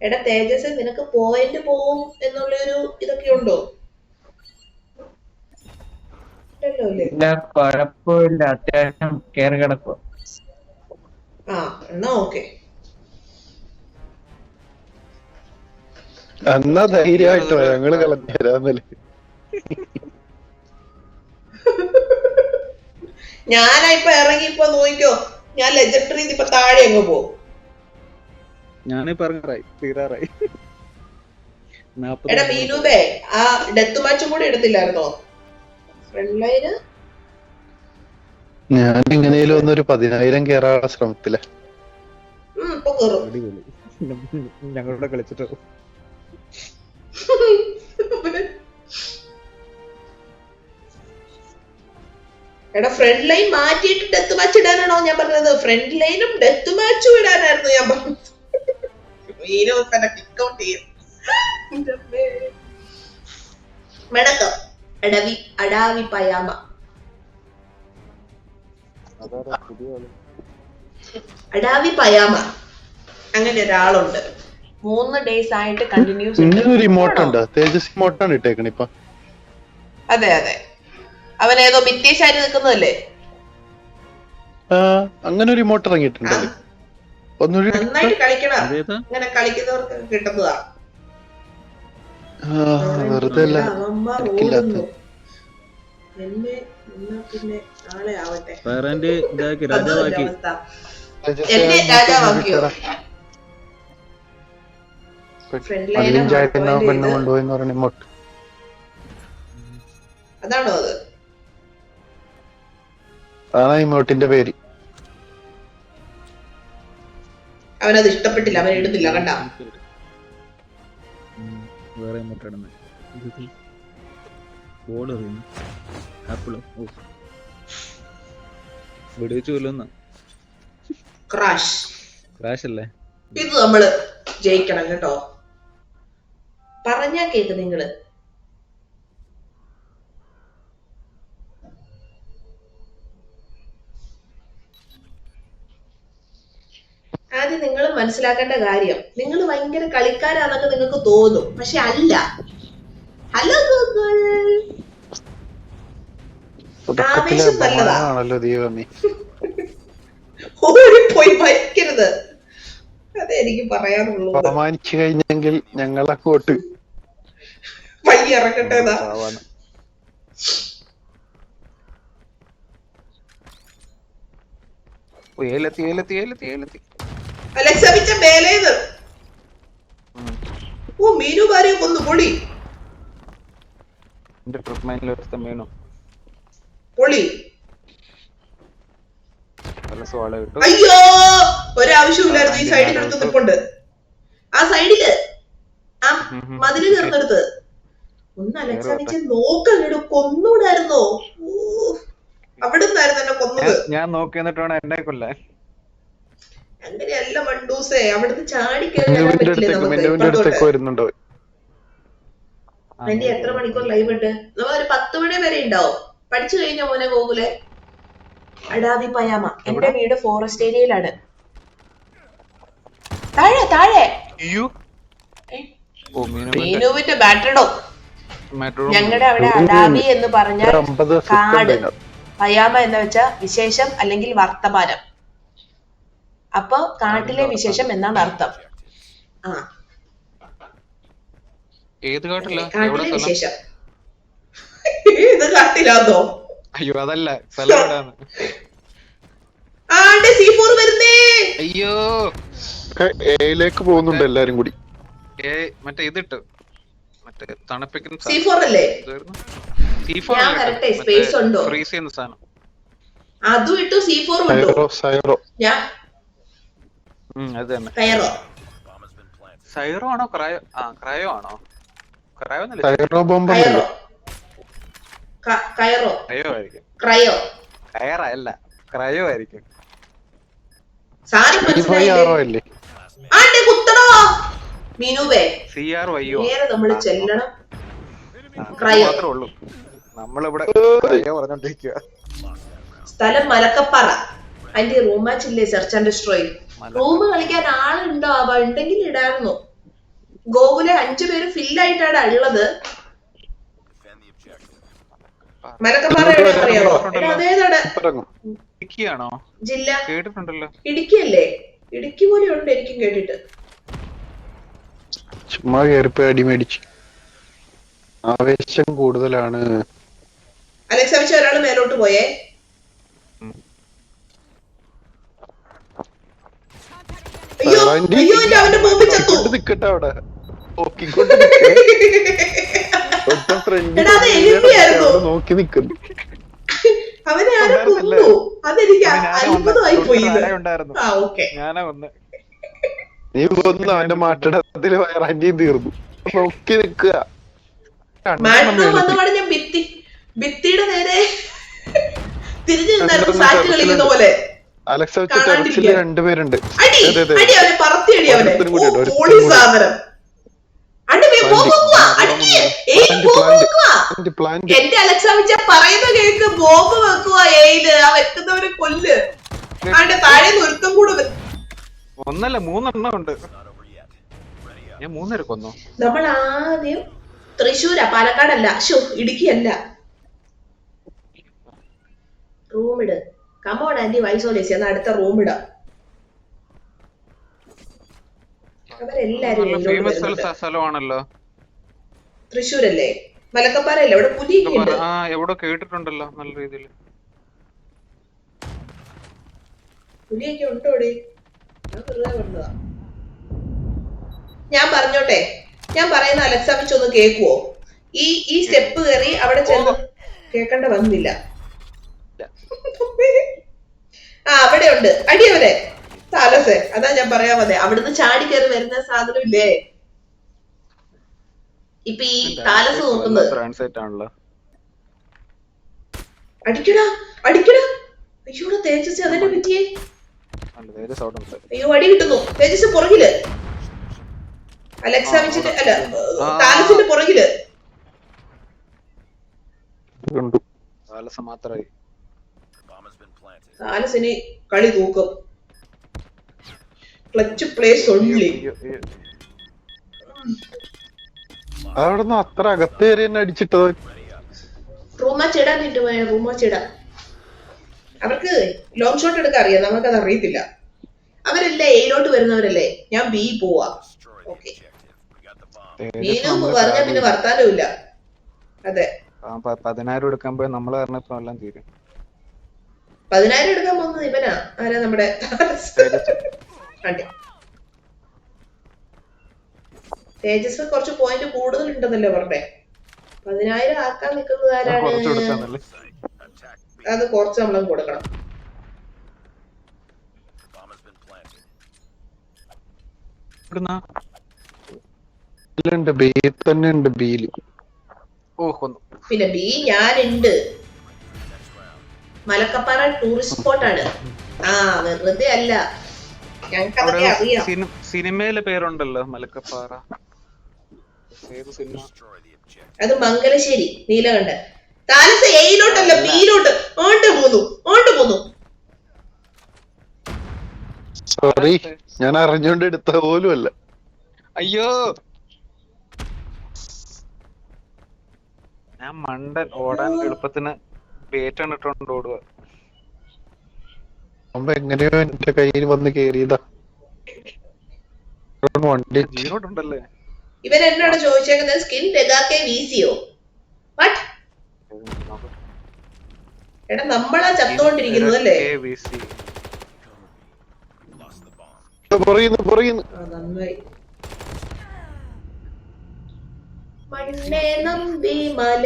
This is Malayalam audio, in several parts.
എടാ തേജസ് നിനക്ക് പോയിന്റ് പോവും എന്നുള്ളൊരു ഇതൊക്കെ ഉണ്ടോ? കുഴപ്പമില്ല. അത്യാവശ്യം കയറി കിടക്കും ആ എന്നാ ഓക്കെ എന്നാ ധൈര്യമായിട്ടോ ഞങ്ങൾ കളഞ്ഞു തരാന്നല്ലേ ഞാനാ ഇപ്പൊ ഇറങ്ങി ഇപ്പൊ നോക്കിക്കോ. ഞാൻ ലെജൻഡറി ഇപ്പൊ താഴെ അങ്ങ് പോകും ഞാനിപ്പോ ഇറങ്ങാറായി തീരാറായി. എടാ മീനുബേ ആ ഡെത്ത് മാച്ചും കൂടി എടുത്തില്ലായിരുന്നോ? ഫ്രണ്ട് ലൈന് ഞാൻ എങ്ങനെയും ഒന്നൊരു പതിനായിരം കേറാനുള്ള ശ്രമത്തില. ഇപ്പൊ കേറും. അടിപൊളി. ഞങ്ങളുടെ കളിച്ചിട്ട് എടാ ഫ്രണ്ട് ലൈൻ മാറ്റിയിട്ട് ഡെത്ത് മാച്ച് ഇടാനാണോ ഞാൻ പറഞ്ഞത്? ഫ്രണ്ട് ലൈനും ഡെത്ത് മാച്ചും ഇടാനായിരുന്നു ഞാൻ പറഞ്ഞത്. മീനു തന്നെ കിക്ക് ഔട്ട് ചെയ്യും. മെടക്കം. അടവി അടാവി പയാമ. അടാവി പയാമ. അങ്ങനെ ഒരാളുണ്ട്. മൂന്ന് ഡേയ്സ് ആയിട്ട് കണ്ടിന്യൂസ് ഉണ്ട്. തേജസ് ഇമോട്ടാണ് ഇട്ടേക്കണ ഇപ്പൊ. അതെ അതെ. അവൻ ഏതോ ഭിത്തിശാരി നിൽക്കുന്നതല്ലേ? ആ അങ്ങനെ ഒരു ഇമോട്ട് ഇറങ്ങിയിട്ടുണ്ടല്ലേ ഒന്നുകൂടി നന്നായിട്ട് കളിക്കണം. അതേതാ? ഇങ്ങനെ കളിക്കുന്നവർക്ക് കിട്ടുന്നതാ. ആ, വെറുതെ അതാണോ അത്? അതാണ് ഇമോട്ടിന്റെ പേര്. അവനത് ഇഷ്ടപ്പെട്ടില്ല അവൻ ഇടുന്നില്ല കണ്ട? വേറെ ബോൾ എറിയുന്നു. ആപ്പിൾ വെടിവെച്ച് കൊല്ലുന്ന. ക്രാഷ് ക്രാഷ് അല്ലേ? ഇത് നമ്മൾ ജയിക്കണം കേട്ടോ. പറഞ്ഞാ കേക്ക് നിങ്ങൾ. ആദ്യം നിങ്ങൾ മനസ്സിലാക്കേണ്ട കാര്യം നിങ്ങൾ ഭയങ്കര കളിക്കാരാണെന്നൊക്കെ നിങ്ങൾക്ക് തോന്നും പക്ഷെ അല്ല. Hello Google. ആവേശം നല്ലതാ. ഓടി പോയി ഓടിപ്പോയി മരിക്കരുത്. അതേ എനിക്ക് പറയാനുള്ളൂ അപമാനിച്ചു കഴിഞ്ഞെങ്കിൽ ഞങ്ങളങ്ങോട്ട് വഴി ഇറക്കട്ടെ എന്നാ. സാവാണ് ഓ, ഏലെത്തി. ഏലെത്തി മേലേന്ന്. ഓ മീനു ഭാര്യ കൊന്നു പൊളി. എന്റെ ട്രിപ്പ് മൈനിൽ ഒരുത്തം വീണു. പൊളി. നല്ല സോള കിട്ടും അയ്യോ ഒരാവശ്യമില്ലായിരുന്നു. ഈ സൈഡിൽ എടുത്ത് നിൽപ്പുണ്ട് ആ സൈഡിൽ ആ മതിൽ ചേർന്നെടുത്ത് ഒന്ന് എന്നെ കൊന്നത്. ഞാൻ- നോക്കി എന്നിട്ട് വേണം എന്നെ കൊല്ലാൻ. അങ്ങനെയല്ല മണ്ടൂസേ അവിടുന്ന് ചാടി വരുന്നുണ്ടോ. എന്റെ എത്ര മണിക്കൂർ ലൈവ് ഉണ്ട്? നമ്മൾ ഒരു പത്ത് മണി വരെ ഉണ്ടാവും. പഠിച്ചു കഴിഞ്ഞ മോനെ ഗോകുലെ? അടാവി പയാമ എന്റെ വീട് ഫോറസ്റ്റ് ഏരിയയിലാണ് താഴെ താഴെ. മീനുവിന്റെ ബാറ്റഡോ ഞങ്ങളുടെ അവിടെ അടാവി എന്ന് പറഞ്ഞ കാട്. പയാമ എന്ന് വെച്ച വിശേഷം അല്ലെങ്കിൽ വർത്തമാനം. അപ്പൊ കാട്ടിലെ വിശേഷം എന്നാണ് അർത്ഥം? ആ. ഏത് കാട്ടില്ല എവിടെ കാട്ടിലെ വിശേഷം. ഇത് കാട്ടിലാന്നോ? അയ്യോ അതല്ല സ്ഥലം ആണ്ട് സി ഫോർ വരുന്നേ. അയ്യോ. എയിലേക്ക് പോകുന്നുണ്ട് എല്ലാരും കൂടി. ഏ മറ്റേ ഇതിട്ട്. മറ്റേ തണുപ്പിക്കുന്ന സി ഫോർ അല്ലേ? ഞാൻ വരട്ടെ, സ്പേസ് ഉണ്ടോ? ഫ്രീസ് ചെയ്യുന്ന സാധനം. അതും ഇട്ടു സി ഫോർ സൈറോ ഞാൻ ഉം, അത് തന്നെ കയറോ സൈറോ. ആണോ ക്രയോ? ആ ക്രയോ ആണോ? ക്രയോ സൈറോ ബോംബ് കയറോ കയറോ. ക്രയോ ആയിരിക്കും. ക്രയോ. കയറ അല്ല ക്രയോ ആയിരിക്കും. സാരി മനസ്സിലായില്ലേ? ആണ്ടെ കുത്തണോ? മീനുവേ. സി ആർ വയ്യോ നേരെ നമ്മൾ ചെല്ലണം. ക്രയോ. മാത്രമേ ഉള്ളൂ. നമ്മളിവിടെ ക്രയോ പറഞ്ഞോണ്ടിരിക്കുക സ്ഥലം മലക്കപ്പാറ. അതിന്റെ റൂമാച്ചില്ലേ ഇല്ലേ സെർച്ച് ആൻഡ് ഡിസ്ട്രോയ്. റൂം കളിക്കാൻ ആളുണ്ടോ? അവ ഉണ്ടെങ്കിൽ ഇടായിരുന്നു. ഗോകുലെ അഞ്ചു പേര് ഫില്ലായിട്ടാണ് ഉള്ളത്. ഇടുക്കിയാണോ? ജില്ല. കേട്ടിട്ടുണ്ടല്ലോ. ഇടുക്കിയല്ലേ? ഇടുക്കി പോലെ ഉണ്ട് എനിക്കും കേട്ടിട്ട്. ചുമ്മാ കയറിപ്പോയി അടി മേടിച്ചു. ആവേശം കൂടുതലാണ്. അലക്സ് അവിച്ച ഒരാൾ മേലോട്ട് പോയേ അയ്യോ ആന്റി, അയ്യോ എന്റെ അവന്റെ ബോംബ് ചത്തു നോക്കിക്കൊണ്ട് നിക്കട്ടെ അവിടെ. നോക്കിക്കൊണ്ട് നിക്ക്. ഒറ്റ ഫ്രണ്ട്. നോക്കി നിക്കുന്നു. ഞാനാ ഞാനാ നീ കൊന്നു അവന്റെ മാട്ടിടത്തിൽ വയറാന്റിയും തീർന്നു. നോക്കി നിക്കുക. ഭിത്തിയുടെ നേരെ തിരിഞ്ഞു നിന്നായിരുന്നു സാറ്റ് കളിക്കുന്ന പോലെ. അലക്സ വെച്ച രണ്ടുപേരുണ്ട് എന്റെ അലക്സ വിച്ച പറയുന്ന കേക്ക് ബോംബ് വെക്കുക ഏയിൽ ആ വെക്കുന്നവരെ കൊല്ല്. അവന്റെ താഴെ ഒരുത്തം കൂടെ ഒന്നല്ല മൂന്നെണ്ണം ഉണ്ട്. ഞാൻ മൂന്നര കൊന്നു? നമ്മൾ ആദ്യം തൃശ്ശൂരാ പാലക്കാടല്ല. ഷോ ഇടുക്കിയല്ല. റൂമിട് കമോൺ ആന്റി വൈസോലേസി എന്നാ അടുത്ത റൂം ഇടാം. സ്ഥലമാണല്ലോ. തൃശ്ശൂരല്ലേ? മലക്കപ്പാറയല്ലേ അവിടെ പുലി എവിടെ കേട്ടിട്ടുണ്ടല്ലോ നല്ല രീതിയിൽ പുലിയൊക്കെ ഞാൻ വെറുതെ പറഞ്ഞതാ ഞാൻ പറഞ്ഞോട്ടെ ഞാൻ പറയുന്ന അലക്സാമിച്ചൊന്ന് കേക്കുവോ ഈ ഈ സ്റ്റെപ്പ് കയറി അവിടെ ചെന്ന് കേക്കണ്ട വന്നില്ല. ആ അവിടെ ഉണ്ട്. അടിയവരെ താലസെ താലസേ അതാ. ഞാൻ പറയാൻ വന്നേ. അവിടുന്ന് ചാടി കയറി വരുന്ന സാധനം ഇല്ലേ? ഇപ്പൊ ഈ താലസ് നോക്കുന്നത്. അടിക്കടാ അടിക്കടാ. അയ്യോടാ തേജസ് അതിന്റെ പറ്റിയേ? അയ്യോ അടി കിട്ടുന്നു. തേജസ് പുറകിൽ. അലക്സ വെച്ചിട്ട് അല്ല. താലസിന്റെ പുറകിൽ. കണ്ടു കാലസം താലസിന് കളി തൂക്കും. ക്ലച്ച് പ്ലേസ് ഒള്ളി അയ്യോ, അയ്യോ. അവിടെ അത്ര അകത്ത് കയറി തന്നെ അടിച്ചിട്ടത്? റൂമ ചിടാൻ ഇട്ട് പോയ റൂമ ചിടാൻ അവർക്ക് ലോങ് ഷോട്ട് എടുക്കാൻ അറിയാം നമുക്കത് അറിയത്തില്ല. അവരല്ലേ എയിലോട്ട് വരുന്നവരല്ലേ? ഞാൻ ബി പോവാ. ഓക്കെ തേജസ് ബിയിലും പിന്നെ വർത്താനവും ഇല്ല അതെ. പതിനായിരം എടുക്കാൻ പോയി നമ്മൾ എല്ലാം തീരും. പതിനായിരം എടുക്കാൻ പോകുന്നത് ഇവനാ. ആരാ നമ്മുടെ തേജസ്. കുറച്ച് പോയിന്റ് കൂടുതൽ ഉണ്ടെന്നല്ലേ പറഞ്ഞേ? പതിനായിരം ആക്കാൻ നിൽക്കുന്നത് ആരാണ്? അത് കുറച്ച് നമ്മളും കൊടുക്കണം. പിന്നെ ബി ഞാനുണ്ട്. മലക്കപ്പാറ ടൂറിസ്റ്റ് സ്പോട്ടാണ് ആ വെറുതെ അല്ല. ഞങ്ങൾക്കതൊക്കെ അറിയാം. സിനിമയിലെ പേരുണ്ടല്ലോ മലക്കപ്പാറ. അത് മംഗലശ്ശേരി നീലകണ്ഠ താലസ് എയിലോട്ടല്ല ബിയിലോട്ട് ഓണ്ട് പോന്നു ഓണ്ട് പോന്നു സോറി ഞാൻ അറിഞ്ഞോണ്ട് എടുത്ത പോലും അല്ല. അയ്യോ. ഞാൻ മണ്ടൻ ഓടാൻ എളുപ്പത്തിന് ബേറ്റാണ് ഇട്ടോണ്ട് ഓടുക. അപ്പൊ എങ്ങനെയോ എന്റെ കയ്യിൽ വന്ന് കേറിയതാ. വണ്ടി ജീവനോട്ടുണ്ടല്ലേ ഇവൻ എന്നോട് ചോദിച്ചേക്കുന്നത് സ്കിൻ ലഗാക്കെ വീസിയോ? വാട്ട് എടാ നമ്മളാ ചത്തോണ്ടിരിക്കുന്നത് അല്ലേ? പറയുന്നു പറയുന്നു ആ, നന്നായി. മണ്ണേ നമ്പി മല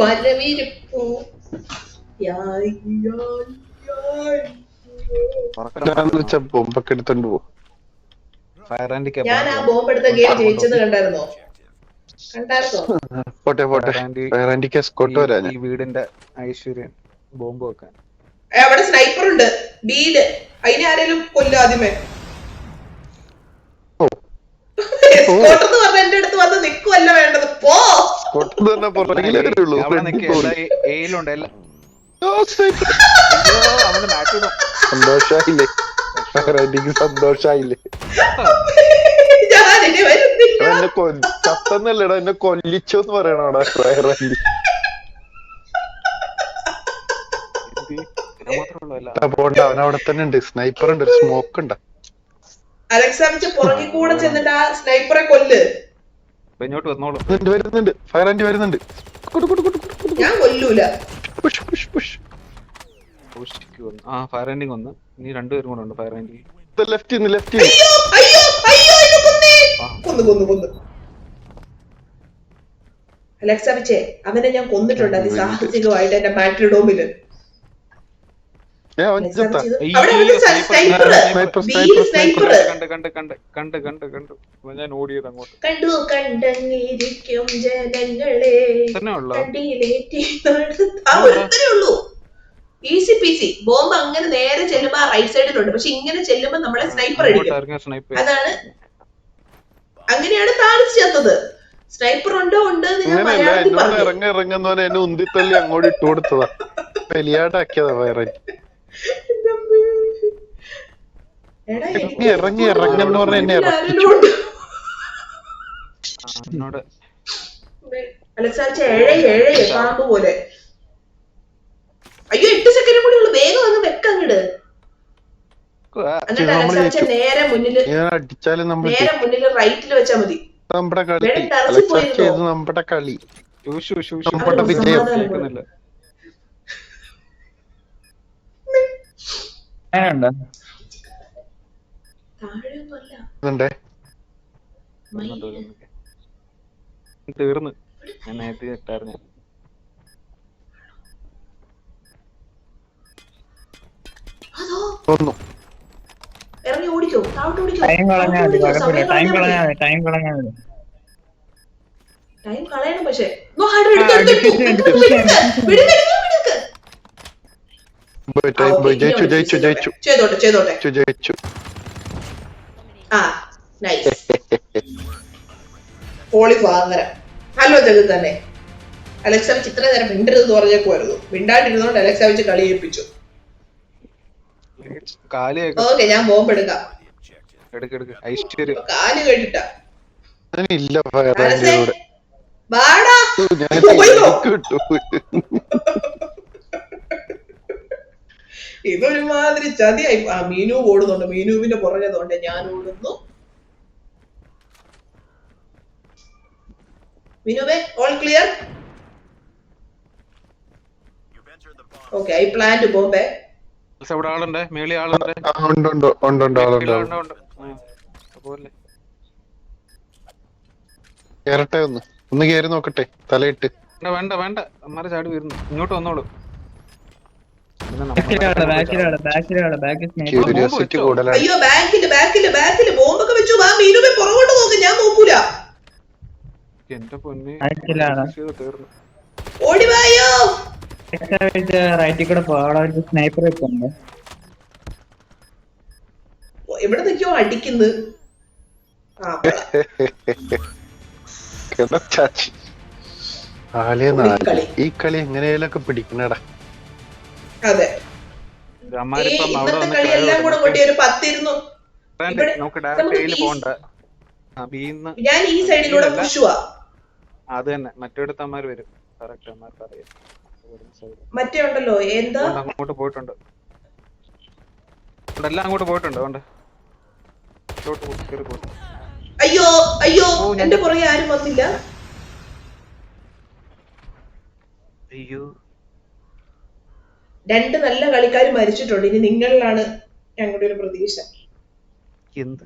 മലവിരിപ്പൂ. ബോംബൊക്കെ എടുത്തോണ്ട് പോകും ഫയർ ആൻഡ് ഞാൻ ആ ബോംബ് എടുത്ത ഗെയിം ജയിച്ചത് കണ്ടായിരുന്നോ? കണ്ടായിരുന്നോ? പോട്ടെ പോട്ടെ. വേറാൻഡിക്ക് എസ്കോട്ട് വരാ ഞാൻ ഈ വീടിന്റെ ഐശ്വര്യം ബോംബ് വെക്കാൻ. അവിടെ സ്നൈപ്പർ ഉണ്ട്. ബീൽ. അതിനെ ആരേലും കൊല്ലും ആദ്യമേ. ഓ. എസ്കോട്ട് എന്ന് പറഞ്ഞ എന്റെ അടുത്ത് വന്ന് നിക്കുവല്ല വേണ്ടത്. പോ. തന്നെ സന്തോഷായില്ലേ? സന്തോഷായില്ലേ? എന്നെ ചത്തന്നല്ലടാ എന്നെ കൊല്ലിച്ചോന്ന് പറയണോടാ മാത്രമേ പോണ്ട അവൻ അവിടെ തന്നെ ഉണ്ട്. സ്നൈപ്പർ ഉണ്ട് സ്മോക്ക് ഉണ്ട്. അലക്സാമിച്ച് പുറകിൽ കൂടെ ചെന്നിട്ട് ആ സ്നൈപ്പറെ കൊല്ല്. ഇങ്ങോട്ട് വന്നോളൂ. വരുന്നുണ്ട് വരുന്നുണ്ട്. ഫയർ ആൻഡ് വരുന്നുണ്ട്. കുടു, കുടു, കുടു, കുടു, കുടു. ഞാൻ കൊല്ലൂല. പുഷ് പുഷ് പുഷ് വന്നു. ആ ഫയർ ആൻഡിങ് വന്ന്. നീ രണ്ടുപേരും കൂടെ ഉണ്ട് ഫയർ ആൻഡിങ് ലെഫ്റ്റ് നിന്ന് ലെഫ്റ്റ് അയ്യോ അയ്യോ അയ്യോ ഇത് കൊന്നേ. കൊന്നു കൊന്നു കൊന്നു. അവനെ ഞാൻ കൊന്നിട്ടുണ്ട്. അതി അതിസാഹസികമായിട്ട് എന്റെ മാട്രിഡോമിൽ ഞാൻ ഓടിയത് അങ്ങോട്ട്. കണ്ടു ജനങ്ങളെ. ഈസി പീസി ബോംബ് അങ്ങനെ നേരെ ചെല്ലുമ്പോ ആ റൈറ്റ് സൈഡിലുണ്ട് പക്ഷെ ഇങ്ങനെ ചെല്ലുമ്പോ നമ്മളെ സ്നൈപ്പർ അടിക്കും. അതാണ് അങ്ങനെയാണ് താഴ്ച ചേർത്തത് സ്നൈപ്പർ ഉണ്ടോ ഉണ്ട് എന്ന് ഞാൻ അങ്ങനെയല്ല മലയാളത്തിൽ എന്നോട് ഇറങ്ങുന്ന പോലെ എന്നെ ഉന്തിത്തള്ളി അങ്ങോട്ട് ഇട്ടു കൊടുത്തതാ. പെലിയാട്ടാക്കിയതാ എടാ, ഇറങ്ങി, ഇറങ്ങി, എന്ന് പറഞ്ഞ എന്നെ പാമ്പ് പോലെ. അയ്യോ എട്ട് സെക്കൻഡ് കൂടി ഉള്ളു. വേഗം അങ്ങ് വെക്കങ്ങട്. നേരെ മുന്നിൽ നേരെ മുന്നിൽ റൈറ്റിൽ വെച്ചാ മതി. നമ്മുടെ കളി. നമ്മുടെ കളി. ഷൂ ഷൂ നമ്മുടെ വിജയം. അങ്ങനെയുണ്ടോ. തീർന്ന് ഞാൻ നേരത്തെ ഇട്ടായിരുന്നു കൊന്നു ഇറങ്ങി ഓടിക്കോ താഴോട്ട് ഓടിക്കോ ടൈം കളഞ്ഞാ മതി കുഴപ്പമില്ല ടൈം മതി. മതി ടൈം കളഞ്ഞാ മതി ടൈം കളയണം പക്ഷേ നോ, ആടെ എടുത്ത്, എടുത്ത്, എടുത്ത്, ഡിഫിറ്റ്, എടുത്ത്, ഡിഫിറ്റ്, വിടുക്ക്, വിടുക്ക്, വിടുക്ക്, വിടുക്ക്. പോയി, ആ, ടൈം ഓക്കേ, പോയി. ഇനി ജയിച്ചു ഒന്ന് ജയിച്ചു fix ജയിച്ചു. ചെയ്തോട്ടെ ചെയ്തോട്ടെ. ജയിച്ചു ജയിച്ചു. ആ നൈസ് പോളി സ്വാതന്ത്ര്യം. ഹലോ ജഗത് തന്നെ. അലക്സാവിച്ച് ഇത്ര നേരം മിണ്ടരുത് പറഞ്ഞേക്കുമായിരുന്നു മിണ്ടാണ്ടിരുന്നോണ്ട് അലക്സാവിച്ച് കളി ഏൽപ്പിച്ചു. ഓക്കെ ഞാൻ ബോംബ് എടുക്കാം. കാൽ ഫയർ വാടാ. ഇതൊരുമാതിരി ചതിയായി. ആ മീനു ഓടുന്നുണ്ട്. മീനുവിന്റെ പുറകെന്നുണ്ട് ഞാൻ ഓടുന്നു. മീനുവേ all clear okay I plan to Bombay ഇവിടെ ആളുണ്ട്. മേളി ആളുണ്ട്. ആ, ഉണ്ട് ഉണ്ട് ഉണ്ട് ഉണ്ട് ആളുണ്ട് മേളിൽ ആളുണ്ട്. ഉണ്ട് പോലെ കേറട്ടെ ഒന്ന്. ഒന്ന് കേറി നോക്കട്ടെ. തലയിട്ട്. വേണ്ട വേണ്ട വേണ്ട. അമ്മാരെ ചാടി വരുന്നു ഇങ്ങോട്ട് വന്നോളൂ. ക്യൂരിയോസിറ്റി വെച്ചോ? കൂടുതലാണ്. അയ്യോ ബാക്കിൽ ബാക്കിൽ ബാക്കിൽ ബോംബൊക്കെ വെച്ചു. വാ പുറകോട്ട് നോക്ക്. ഞാൻ നോക്കൂല. എന്റെ പൊന്നെ. തീർന്നു. റൈറ്റിൽ കൂടെ സ്നൈപ്പർ വെക്കുന്നുണ്ട് എവിടെ നിൽക്കോ അടിക്കുന്നു. ഈ കളി എങ്ങനെയൊക്കെ പിടിക്കണടാ. അതെ. വന്ന് കളി എല്ലാം കൂടെ കൂട്ടി ഒരു പത്തിരുന്നു. ഞാൻ ഈ സൈഡിലൂടെ പുഷുവാ അത് തന്നെ. മറ്റേടത്തമാര് വരും. കറക്റ്റ് അറിയാം മറ്റേ ഉണ്ടല്ലോ എന്താ? അങ്ങോട്ട് പോയിട്ടുണ്ട്. എല്ലാം അങ്ങോട്ട് പോയിട്ടുണ്ട് പോ. അയ്യോ അയ്യോ എന്റെ പുറകെ ആരും വന്നില്ല. അയ്യോ. രണ്ട് നല്ല കളിക്കാർ മരിച്ചിട്ടുണ്ട്. ഇനി നിങ്ങളിലാണ് ഞങ്ങളുടെ ഒരു പ്രതീക്ഷ. എന്ത്?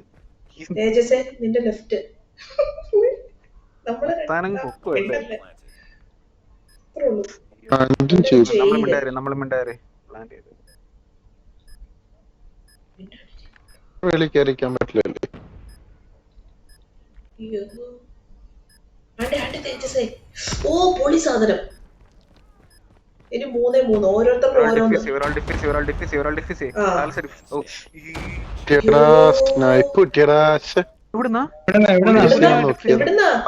തേജസേ നിന്റെ ലെഫ്റ്റ് നമ്മളെ പറ്റില്ലല്ലേ? ഓ പൊളി സാധനം. ഇനി മൂന്നേ മൂന്ന്. ഓരോരുത്തർക്കും ഓരോന്ന്.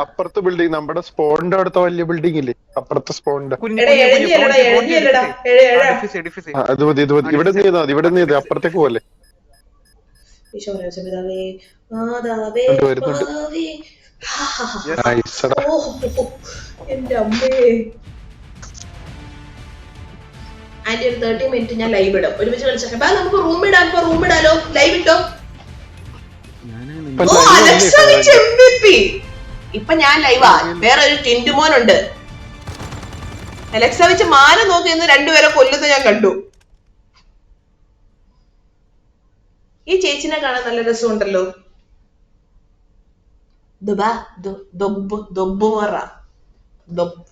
അപ്പുറത്തെ ബിൽഡിംഗ് നമ്മുടെ സ്പോണിന്റെ അടുത്ത വലിയ ബിൽഡിംഗ് ഇല്ലേ? അപ്പുറത്തെ സ്പോണിന്റെ അത് മതി ഇത് മതി. ഇവിടെ നീതാ ഇവിടെ നീ ചെയ്താ അപ്പുറത്തേക്ക് പോലെ വരുന്നുണ്ട്. എന്റെ അമ്മേ. ആന്റി ഒരു തേർട്ടി മിനിറ്റ് ഞാൻ ലൈവ് ഇടും. ഒരുമിച്ച് കളിച്ചേക്കാം ബാ നമുക്ക് റൂം ഇടാൻ ഇപ്പൊ റൂം ഇടാലോ? ലൈവ് ഇട്ടോ? ഓ അലക്സ വിച്ച് MVP. ഇപ്പൊ ഞാൻ ലൈവാ വേറെ ഒരു ടിൻഡുമോനുണ്ട് അലക്സ വെച്ച് മാന നോക്കി നിന്ന് രണ്ടുപേരെ കൊല്ലുന്ന ഞാൻ കണ്ടു. ഈ ചേച്ചിനെ കാണാൻ നല്ല രസമുണ്ടല്ലോ. ദുബാ, ദു- ദൊബ്ബ്, ദൊബ്ബുമറ. ദൊബ്-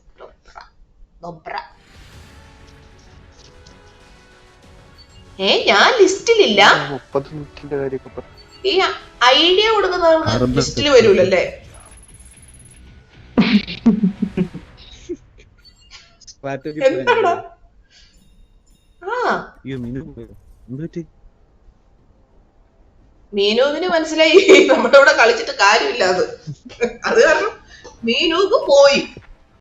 ദൊബ്ര, ഏ ഞാൻ ലിസ്റ്റിലില്ല. മുപ്പത് മിനിറ്റിന്റെ കാര്യമൊക്കെ ഈ ഐഡിയ കൊടുക്കുന്നവർക്ക് ലിസ്റ്റിൽ വരൂലല്ലേ? മീനുവിന് മനസ്സിലായി. നമ്മുടെ ഇവിടെ കളിച്ചിട്ട് കാര്യമില്ല അത്. അത് കാരണം മീനുക്ക് പോയി.